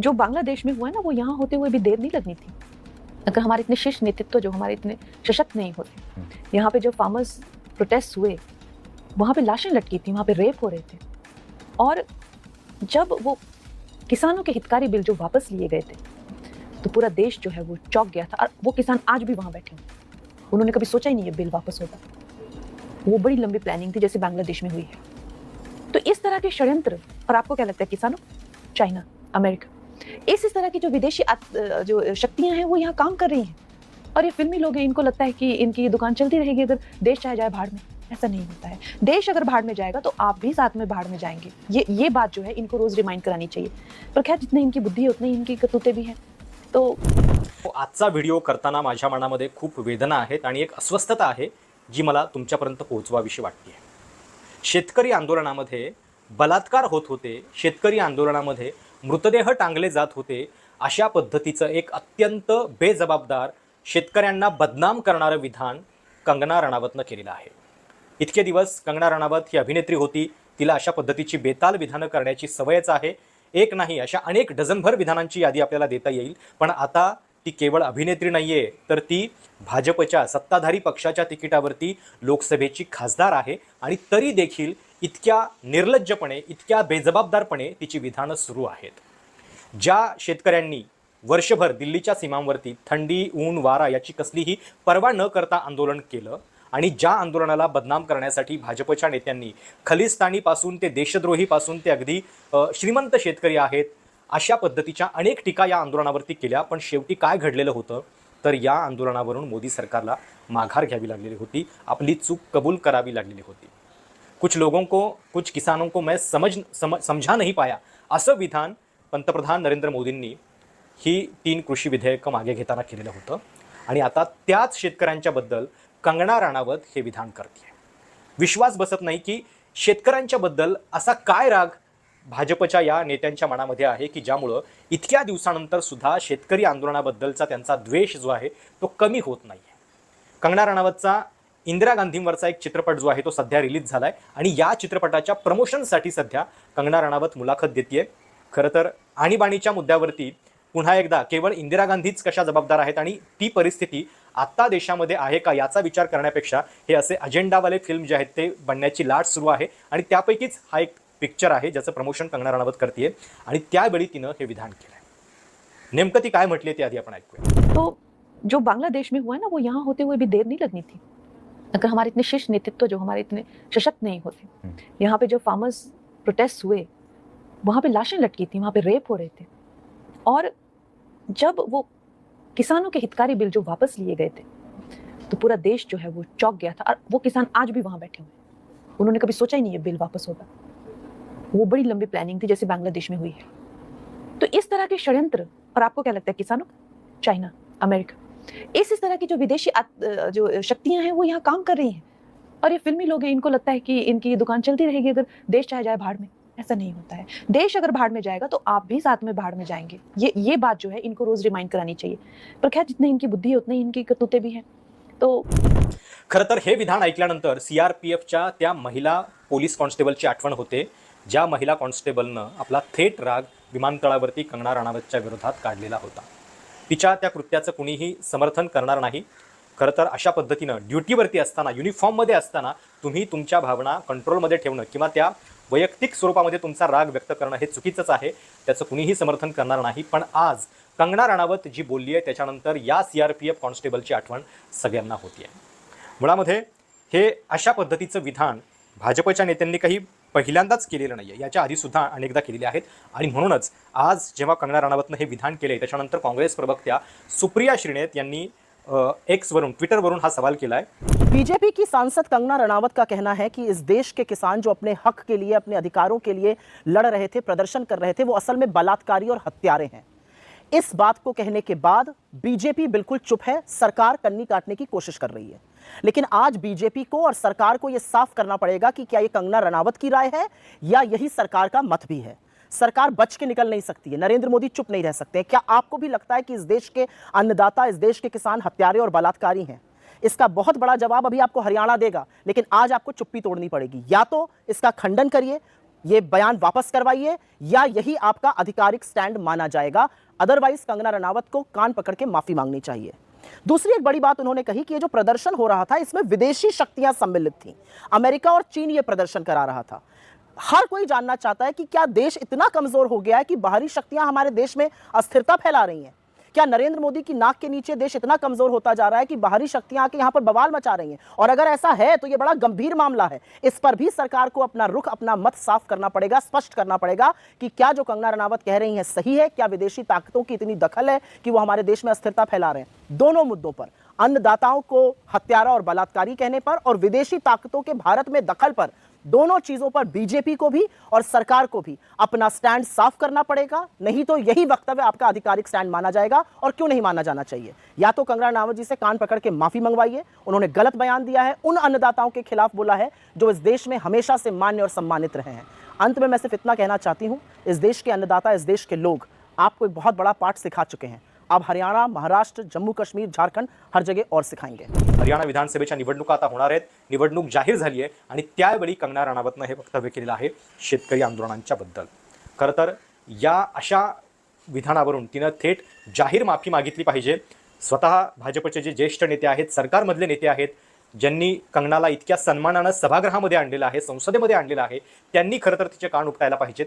जो बांग्लादेश में हुआ है ना वो यहाँ होते हुए भी देर नहीं लगनी थी। अगर हमारे इतने शीर्ष नेतृत्व जो हमारे इतने सशक्त नहीं होते। यहाँ पे जो फार्मर्स प्रोटेस्ट हुए वहाँ पे लाशें लटकी थी वहाँ पे रेप हो रहे थे। और जब वो किसानों के हितकारी बिल जो वापस लिए गए थे तो पूरा देश जो है वो चौक गया था। और वो किसान आज भी वहाँ बैठे हैं। उन्होंने कभी सोचा ही नहीं ये बिल वापस होगा। वो बड़ी लंबी प्लानिंग थी जैसे बांग्लादेश में हुई है। तो इस तरह के षड्यंत्र और आपको क्या लगता है किसानों? China America. इस तरह की जो विदेशी जो शक्तियाँ हैं, वो यहाँ काम कर रही हैं। और ये फिल्मी लोग हैं, इनको लगता है कि इनकी दुकान चलती रहेगी अगर देश चाहे जाए भाड़ में। ऐसा नहीं होता है। देश अगर भाड़ में जाएगा तो आप भी साथ में भाड़ में जाएँगे। ये ये बात जो है, इनको रोज रिमाइंड करानी चाहिए। पर खैर, जितनी इनकी बुद्धी है, उतनी इनकी कतुते भी हैं। तो आजचा व्हिडिओ करताना माझ्या मनामध्ये खूप वेदना आहेत आणि एक अस्वस्थता आहे, जी मला तुमच्यापर्यंत पोहोचवावीशी वाटते शेतकरी आंदोलनामध्ये बलात्कार होत होते. शेतकरी आंदोलनामध्ये मृतदेह टांगले जात होते अशा पद्धतीचं एक अत्यंत बेजबाबदार शेतकऱ्यांना बदनाम करणारं विधान कंगना रणावतनं केलेलं आहे. इतके दिवस कंगना रणावत ही अभिनेत्री होती. तिला अशा पद्धतीची बेताल विधानं करण्याची सवयच आहे. एक नाही अशा अनेक डझनभर विधानांची यादी आपल्याला देता येईल. पण आता ती केवळ अभिनेत्री नाहीये तर ती भाजपच्या सत्ताधारी पक्षाच्या तिकिटावरती लोकसभेची खासदार आहे आणि तरी देखील इतक्या निर्लज्जपणे इतक्या बेजबाबदारपणे तिची विधानं सुरू आहेत. ज्या शेतकऱ्यांनी वर्षभर दिल्लीच्या सीमांवरती थंडी ऊन वारा याची कसलीही पर्वा न करता आंदोलन केलं आणि ज्या आंदोलनाला बदनाम करण्यासाठी भाजपच्या नेत्यांनी खलिस्तानीपासून ते देशद्रोहीपासून ते अगदी श्रीमंत शेतकरी आहेत अशा पद्धतीच्या अनेक टीका या आंदोलनावरती केल्या. पण शेवटी काय घडलेलं होतं? तर या आंदोलनावरून मोदी सरकारला माघार घ्यावी लागलेली होती. आपली चूक कबूल करावी लागलेली होती. कुछ लोगों को कुछ किसानों को मैं समझ समझा नहीं पाया। असं विधान पंतप्रधान नरेंद्र मोदींनी ही तीन कृषी विधेयकं मागे घेताना केलेलं होतं. आणि आता त्याच शेतकऱ्यांच्याबद्दल कंगना राणावत हे विधान करते विश्वास बसत नाही की शेतकऱ्यांच्याबद्दल असा काय राग भाजपच्या या नेत्यांच्या मनामध्ये आहे की ज्यामुळं इतक्या दिवसानंतर सुद्धा शेतकरी आंदोलनाबद्दलचा त्यांचा द्वेष जो आहे तो कमी होत नाही आहे कंगना राणावतचा इंदिरा गांधींवरचा एक चित्रपट जो आहे तो सध्या रिलीज झालाय आणि या चित्रपटाच्या प्रमोशनसाठी सध्या कंगना राणावत मुलाखत देते खरं तर आणीबाणीच्या मुद्द्यावरती पुन्हा एकदा केवळ इंदिरा गांधीच कशा जबाबदार आहेत आणि ती परिस्थिती आत्ता देशामध्ये आहे का याचा विचार करण्यापेक्षा हे असे अजेंडावाले फिल्म जे आहेत ते बनण्याची लाट सुरू आहे आणि त्यापैकीच हा एक पिक्चर आहे ज्याचं प्रमोशन कंगना राणावत करते आणि त्यावेळी तिनं हे विधान केलंय. नेमकं ती काय म्हटली ते आधी आपण ऐकूया. तो जो बांग्लादेश में हुआ ना वो यहाँ होते हुए भी देर नहीं लगनी थी. अगर हमारे इतने शीर्ष नेतृत्व जो हमारे इतने सशक्त नहीं होते यहाँ पे जो फार्मर्स प्रोटेस्ट हुए वहाँ पे लाशें लटकी थी वहाँ पे रेप हो रहे थे। और जब वो किसानों के हितकारी बिल जो वापस लिए गए थे तो पूरा देश जो है वो चौक गया था। और वो किसान आज भी वहाँ बैठे हुए हैं। उन्होंने कभी सोचा ही नहीं है बिल वापस होगा। वो बड़ी लंबी प्लानिंग थी जैसे बांग्लादेश में हुई है। तो इस तरह के षड्यंत्र और आपको क्या लगता है किसानों का? China America. इस इस तरह की जो विदेशी जो शक्तियाँ हैं, वो यहाँ काम कर रही हैं। और ये फिल्मी लोग हैं, इनको लगता है कि इनकी दुकान चलती रहेगी अगर देश चाहे जाए भाड़ में। ऐसा नहीं होता है। देश अगर भाड़ में जाएगा तो आप भी साथ में भाड़ में जाएँगे। ये ये बात जो है, इनको रोज रिमाइंड करानी चाहिए। पर खैर, जितनी इनकी बुद्धि है, उतनी इनकी कतुते भी हैं। तो खरं तर हे विधान ऐकल्यानंतर सी आर पी एफच्या त्या महिला पोलीस कॉन्स्टेबलची आठवण होते, ज्या महिला कॉन्स्टेबलनं आपला थेट राग विमानतळावरती कंगना राणावतच्या विरोधात काढलेला होता. तिच्या त्या कृत्याचं कुणीही समर्थन करणार नाही. खरं तर अशा पद्धतीनं ड्युटीवरती असताना युनिफॉर्ममध्ये असताना तुम्ही तुमच्या भावना कंट्रोलमध्ये ठेवणं किंवा त्या वैयक्तिक स्वरूपामध्ये तुमचा राग व्यक्त करणं हे चुकीचंच आहे. त्याचं कुणीही समर्थन करणार नाही. पण आज कंगना राणावत जी बोलली आहे त्याच्यानंतर या सी आर पी एफ कॉन्स्टेबलची आठवण सगळ्यांना होती आहे मुळामध्ये हे अशा पद्धतीचं विधान भाजपच्या नेत्यांनी काही पहिल्यांदाच केलेलं नाही आहे याच्या आधीसुद्धा अनेकदा केलेले आहेत. आणि म्हणूनच आज जेव्हा कंगना राणावतनं हे विधान केले त्याच्यानंतर काँग्रेस प्रवक्त्या सुप्रिया श्रीनेत यांनी अ, एक्सवरून ट्विटरवरून हा सवाल केला आहे बीजेपी की सांसद कंगना रनावत का कहना है कि इस देश के किसान जो अपने हक के लिए अपने अधिकारों के लिए लड़ रहे थे प्रदर्शन कर रहे थे वो असल में बलात्कारी और हत्यारे हैं। इस बात को कहने के बाद बीजेपी बिल्कुल चुप है सरकार कन्नी काटने की कोशिश कर रही है। लेकिन आज बीजेपी को और सरकार को यह साफ़ करना पड़ेगा कि क्या ये कंगना रनावत की राय है या यही सरकार का मत भी है। सरकार बच के निकल नहीं सकती है। नरेंद्र मोदी चुप नहीं रह सकते हैं। क्या आपको भी लगता है कि इस देश के अन्नदाता, इस देश के किसान हत्यारे और बलात्कारी हैं? इसका बहुत बड़ा जवाब अभी आपको हरियाणा देगा, लेकिन आज आपको चुप्पी तोड़नी पड़ेगी। या तो इसका खंडन करिए, ये बयान वापस करवाइए, या यही आपका आधिकारिक स्टैंड माना जाएगा। अदरवाइज़ कंगना रनावत को कान पकड़ के माफ़ी मांगनी चाहिए। दूसरी एक बड़ी बात उन्होंने कही कि ये जो प्रदर्शन हो रहा था, इसमें विदेशी शक्तियाँ सम्मिलित थी। अमेरिका और चीन ये प्रदर्शन करा रहा था। हर कोई जानना चाहता है कि क्या देश इतना कमज़ोर हो गया है कि बाहरी शक्तियाँ हमारे देश में अस्थिरता फैला रही हैं? क्या नरेंद्र मोदी की नाक के नीचे देश इतना कमज़ोर होता जा रहा है कि बाहरी शक्तियाँ आके यहाँ पर बवाल मचा रही हैं? और अगर ऐसा है तो ये बड़ा गंभीर मामला है। इस पर भी सरकार को अपना रुख, अपना मत साफ़ करना पड़ेगा, स्पष्ट करना पड़ेगा कि क्या जो कंगना रनावत कह रही है सही है, क्या विदेशी ताकतों की इतनी दखल है कि वो हमारे देश में अस्थिरता फैला रहे हैं? दोनों मुद्दों पर, अन्नदाताओं को हत्यारा और बलात्कारी कहने पर और विदेशी ताकतों के भारत में दखल पर दोनों चीज़ों पर बीजेपी को भी और सरकार को भी अपना स्टैंड साफ़ करना पड़ेगा। नहीं तो यही वक्तव्य आपका आधिकारिक स्टैंड माना जाएगा और क्यों नहीं माना जाना चाहिए? या तो कंगना रनावत जी से कान पकड़ के माफ़ी मंगवाइए, उन्होंने गलत बयान दिया है, उन अन्नदाताओं के खिलाफ बोला है जो इस देश में हमेशा से मान्य और सम्मानित रहे हैं। अंत में मैं सिर्फ़ इतना कहना चाहती हूँ, इस देश के अन्नदाता, इस देश के लोग आपको एक बहुत बड़ा पाठ सिखा चुके हैं। अब हरियाणा महाराष्ट्र जम्मू काश्मीर झारखंड हर जगह और सिखाएंगे। हरियाणा विधानसभेच्या निवडणुका आता होणार आहेत. निवडणूक जाहीर झाली आहे आणि त्यावेळी कंगना राणावतनं हे वक्तव्य केलेलं आहे शेतकरी आंदोलनांच्या बद्दल. खरं तर या अशा विधानावरून तिनं थेट जाहीर माफी मागितली पाहिजे. स्वतः भाजपचे जे ज्येष्ठ नेते आहेत सरकारमधले नेते आहेत ज्यांनी कंगनाला इतक्या सन्मानानं सभागृहामध्ये आणलेलं आहे संसदेमध्ये आणलेलं आहे त्यांनी खरं तर तिचे कान उपटायला पाहिजेत.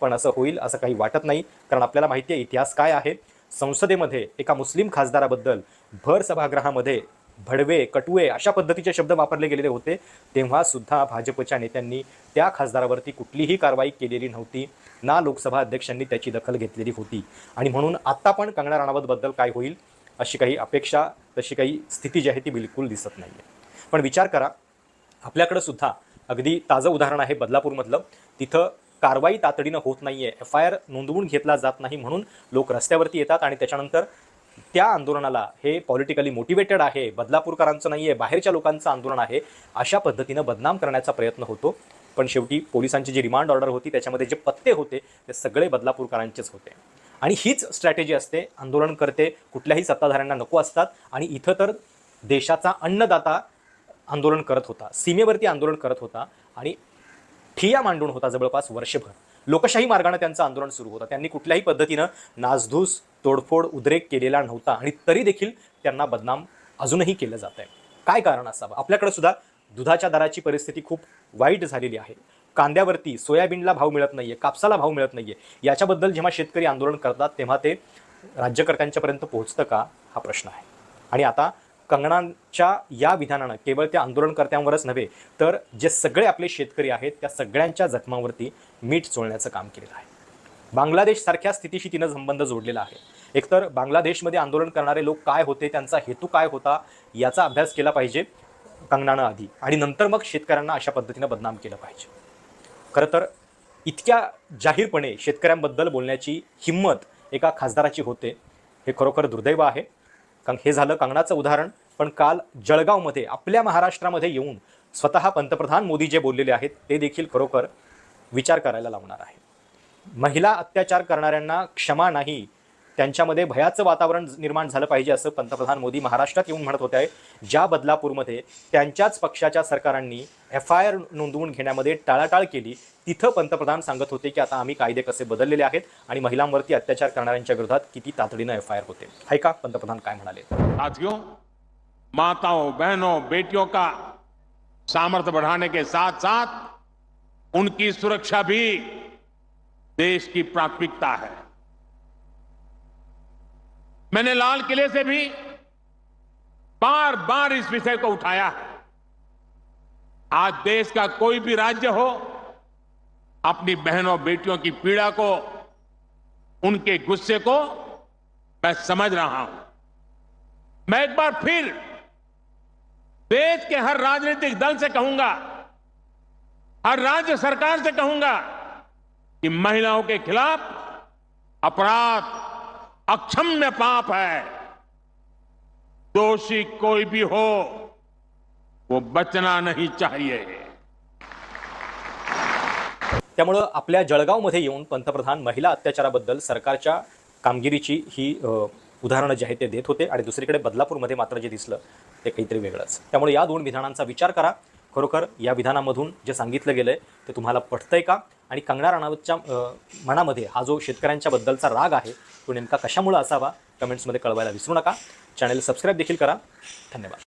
पण असं होईल असं काही वाटत नाही कारण आपल्याला माहिती आहे इतिहास काय आहे. संसदेमध्ये एका मुस्लिम खासदाराबद्दल भर सभागृहामध्ये भडवे कटुवे अशा पद्धतीचे शब्द वापरले गेलेले होते. तेव्हा सुद्धा भाजपच्या नेत्यांनी त्या खासदारावरती कुठलीही कारवाई केलेली नव्हती. ना लोकसभा अध्यक्षांनी त्याची दखल घेतलेली होती. आणि म्हणून आत्ता पण कंगना राणावतबद्दल काय होईल अशी काही अपेक्षा तशी काही स्थिती जी आहे ती बिलकुल दिसत नाही आहे पण विचार करा आपल्याकडं सुद्धा अगदी ताजं उदाहरण आहे बदलापूरमधलं. तिथं कारवाई तातडीनं होत नाही आहे एफ आय आर नोंदवून घेतला जात नाही म्हणून लोक रस्त्यावरती येतात आणि त्याच्यानंतर त्या आंदोलनाला हे पॉलिटिकली मोटिवेटेड आहे बदलापूरकरांचं नाही आहे बाहेरच्या लोकांचं आंदोलन आहे अशा पद्धतीनं बदनाम करण्याचा प्रयत्न होतो. पण शेवटी पोलिसांची जी रिमांड ऑर्डर होती त्याच्यामध्ये जे पत्ते होते ते सगळे बदलापूरकरांचेच होते. आणि हीच स्ट्रॅटेजी असते आंदोलन करते कुठल्याही सत्ताधाऱ्यांना नको असतात आणि इथं तर देशाचा अन्नदाता आंदोलन करत होता सीमेवरती आंदोलन करत होता आणि ठिया मांडून होता जवळपास वर्षभर. लोकशाही मार्गाने त्यांचं आंदोलन सुरू होतं. त्यांनी कुठल्याही पद्धतीनं नासधूस तोडफोड उद्रेक केलेला नव्हता आणि तरी देखील त्यांना बदनाम अजूनही केलं जात आहे. काय कारण असावं? आपल्याकडे सुद्धा दुधाच्या दराची परिस्थिती खूप वाईट झालेली आहे. कांद्यावरती सोयाबीनला भाव मिळत नाहीये कापसाला भाव मिळत नाहीये. याच्याबद्दल जेव्हा शेतकरी आंदोलन करतात तेव्हा ते राज्यकर्त्यांच्यापर्यंत पोहोचतं का? हा प्रश्न आहे. आणि आता कंगनाच्या या विधानानं केवळ त्या आंदोलनकर्त्यांवरच नव्हे तर जे सगळे आपले शेतकरी आहेत त्या सगळ्यांच्या जखमावरती मीठ चोळण्याचं काम केलेलं आहे. बांगलादेशसारख्या स्थितीशी तिनं संबंध जोडलेला आहे. एकतर बांगलादेशमध्ये आंदोलन करणारे लोक काय होते त्यांचा हेतू काय होता याचा अभ्यास केला पाहिजे कंगनानं आधी आणि नंतर मग शेतकऱ्यांना अशा पद्धतीनं बदनाम केलं पाहिजे. खरं तर इतक्या जाहीरपणे शेतकऱ्यांबद्दल बोलण्याची हिंमत एका खासदाराची होते हे खरोखर दुर्दैव आहे. कारण हे झालं कंगनाचं उदाहरण. पण काल जळगावमध्ये आपल्या महाराष्ट्रामध्ये येऊन स्वतः पंतप्रधान मोदी जे बोललेले आहेत ते देखील खरोखर विचार करायला लावणार आहे महिला अत्याचार करणाऱ्यांना क्षमा नाही त्यांच्यामध्ये भयाचं वातावरण निर्माण झालं पाहिजे असं पंतप्रधान मोदी महाराष्ट्रात येऊन म्हणत होते. ज्या बदलापूरमध्ये त्यांच्याच पक्षाच्या सरकारांनी एफ आय आर नोंदवून घेण्यामध्ये टाळाटाळ केली तिथं पंतप्रधान सांगत होते की आता आम्ही कायदे कसे बदललेले आहेत आणि महिलांवरती अत्याचार करणाऱ्यांच्या विरोधात किती तातडीनं एफ आय आर होते ऐका पंतप्रधान काय म्हणाले? आज घेऊ माताओं, बहनों, बेटियों का सामर्थ्य बढ़ाने के साथ साथ उनकी सुरक्षा भी देश की प्राथमिकता है। मैंने लाल किले से भी बार बार इस विषय को उठाया है। आज देश का कोई भी राज्य हो, अपनी बहनों, बेटियों की पीड़ा को, उनके गुस्से को मैं समझ रहा हूँ। मैं एक बार फिर देश के हर राजनीतिक दल से कहूँगा, हर राज्य सरकार से कहूँगा कि महिलाओं के खिलाफ अपराध अक्षम्य पाप है। दोषी कोई भी हो, वो बचना नहीं चाहिए। त्यामुळं आपल्या जळगावमध्ये येऊन पंतप्रधान महिला अत्याचाराबद्दल सरकारच्या कामगिरीची ही उदाहरणं जे आहेत ते देत होते आणि दुसरीकडे मात्र जे दिसलं ते काहीतरी वेगळंच. त्यामुळे या दोन विधानांचा विचार करा. खरोखर या विधानामधून जे सांगितलं गेलं आहे ते तुम्हाला पटतंय का? आणि कंगना राणावतच्या मनामध्ये हा जो शेतकऱ्यांच्या बद्दलचा राग आहे तो नेमका कशामुळे असावा? कमेंट्समध्ये कळवायला विसरू नका. चॅनल सबस्क्राईब देखील करा. धन्यवाद.